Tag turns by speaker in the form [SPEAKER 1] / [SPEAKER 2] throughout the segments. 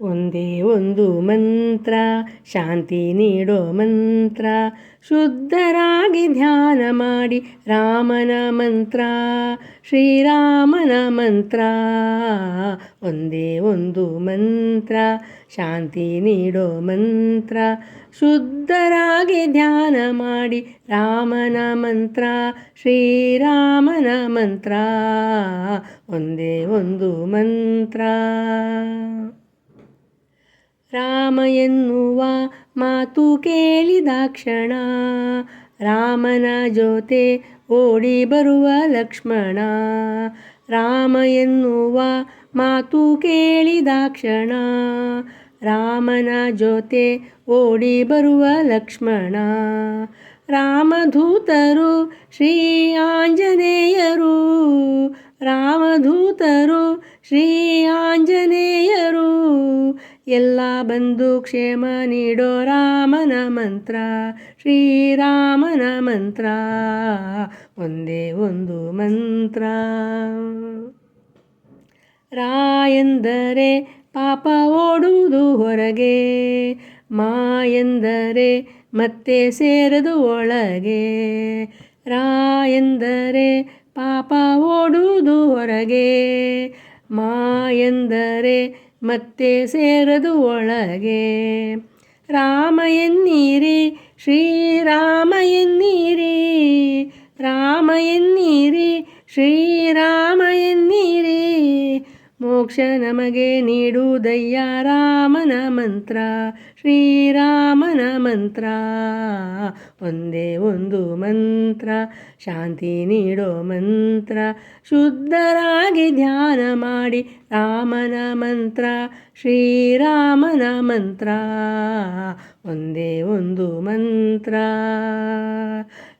[SPEAKER 1] ಒಂದೇ ಒಂದು ಮಂತ್ರ, ಶಾಂತಿ ನೀಡೋ ಮಂತ್ರ, ಶುದ್ಧರಾಗಿ ಧ್ಯಾನ ಮಾಡಿ ರಾಮನ ಮಂತ್ರ, ಶ್ರೀರಾಮನ ಮಂತ್ರ. ಒಂದೇ ಒಂದು ಮಂತ್ರ, ಶಾಂತಿ ನೀಡೋ ಮಂತ್ರ, ಶುದ್ಧರಾಗಿ ಧ್ಯಾನ ಮಾಡಿ ರಾಮನ ಮಂತ್ರ, ಶ್ರೀರಾಮನ ಮಂತ್ರ. ಒಂದೇ ಒಂದು ಮಂತ್ರ. ರಾಮ ಎನ್ನುವ ಮಾತು ಕೇಳಿದಾಕ್ಷಣ ರಾಮನ ಜೊತೆ ಓಡಿ ಬರುವ ಲಕ್ಷ್ಮಣ ರಾಮ ಎನ್ನುವ ಮಾತು ಕೇಳಿದಾಕ್ಷಣ ರಾಮನ ಜೊತೆ ಓಡಿ ಬರುವ ಲಕ್ಷ್ಮಣ ರಾಮಧೂತರು ಶ್ರೀ ಆಂಜನೇಯರು ರಾಮಧೂತರು ಶ್ರೀ ಆಂಜನೇಯರು ಎಲ್ಲ ಬಂದು ಕ್ಷೇಮ ನೀಡೋ ರಾಮನ ಮಂತ್ರ ಶ್ರೀರಾಮನ ಮಂತ್ರ. ಒಂದೇ ಒಂದು ಮಂತ್ರ. ರಾ ಎಂದರೆ ಪಾಪ ಓಡುವುದು ಹೊರಗೆ, ಮಾ ಎಂದರೆ ಮತ್ತೆ ಸೇರದು ಒಳಗೆ. ರಾ ಎಂದರೆ ಪಾಪ ಓಡುವುದು ಹೊರಗೆ, ಮಾ ಎಂದರೆ ಮತ್ತೆ ಸೇರದು ಒಳಗೆ. ರಾಮ ಎನ್ನೀರಿ ಶ್ರೀರಾಮ ಎನ್ನೀರಿ ರಾಮ ಎನ್ನೀರಿ. ಮೋಕ್ಷ ನಮಗೆ ನೀಡುವುದಯ್ಯ ರಾಮನ ಮಂತ್ರ ಶ್ರೀರಾಮನ ಮಂತ್ರ. ಒಂದೇ ಒಂದು ಮಂತ್ರ, ಶಾಂತಿ ನೀಡೋ ಮಂತ್ರ. ಶುದ್ಧರಾಗಿ ಧ್ಯಾನ ಮಾಡಿ ರಾಮನ ಮಂತ್ರ ಶ್ರೀರಾಮನ ಮಂತ್ರ. ಒಂದೇ ಒಂದು ಮಂತ್ರ.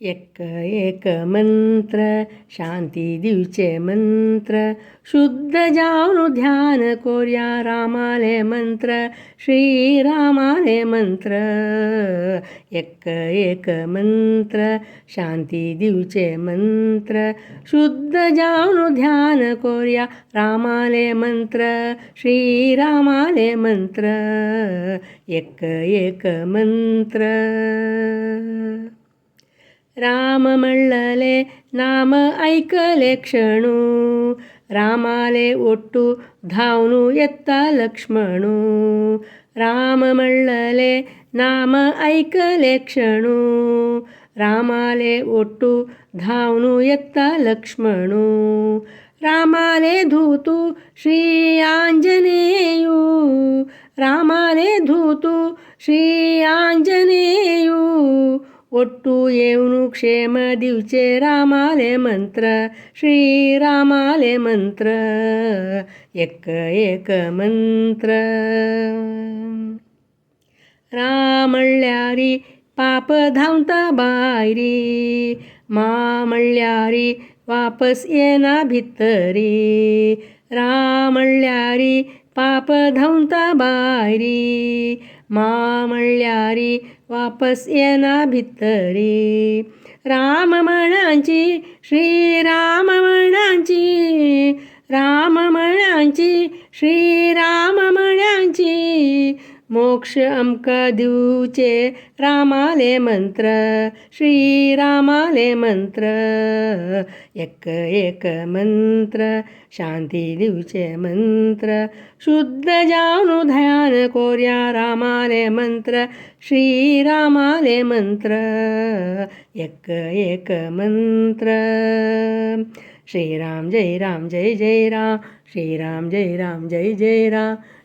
[SPEAKER 1] एक एक मंत्र शांती दिवचे मंत्र शुद्ध जाऊन ध्यान कोर्या रामाले मंत्र श्रीरामाले मंत्र एक एक मंत्र शांती दिवचे मंत्र शुद्ध जाऊन ध्यान कोर्या रामाले मंत्र श्रीरामाले मंत्र एक एक मंत्र राम म्हणले नाम ऐकले क्षणू रामाले ओट्टू धावनू येत्ता लक्ष्मणू राम म्हणले नाम ऐकले क्षणू रामाले ओट्टू धावनू येत्ता लक्ष्मणू रामाले धूतू श्री आंजनेयू रामाले धूतू श्री आंजनेयू ಒಟ್ಟು ಏವನು ಕ್ಷೇಮ ದಿವಚೆ ರಾಮಾಲೆ ಮಂತ್ರ ಶ್ರೀರಾಮಾಲೆ ಮಂತ್ರ ಎಕ್ಕ ಏಕ ಮಂತ್ರ रामळ्यारी पाप धावता बायरी मामळ्यारी वापस येना भितरी रामळ्यारी पाप धावता बायरी मामळ्यारी वापस येना भितरी. राम म्हणांची श्रीराम म्हणांची राम म्हणांची श्रीराम म्हणांची मोक्ष दिवचे रामाले मंत्र श्रीरामाले मंत्र। एक एक मंत्र शांती दिवचे मंत्र। शुद्ध ध्यान कोर्या रामाले मंत्र श्रीरामाले एक मंत्र। श्रीराम जय राम जय जय राम। श्रीराम जय राम जय जय राम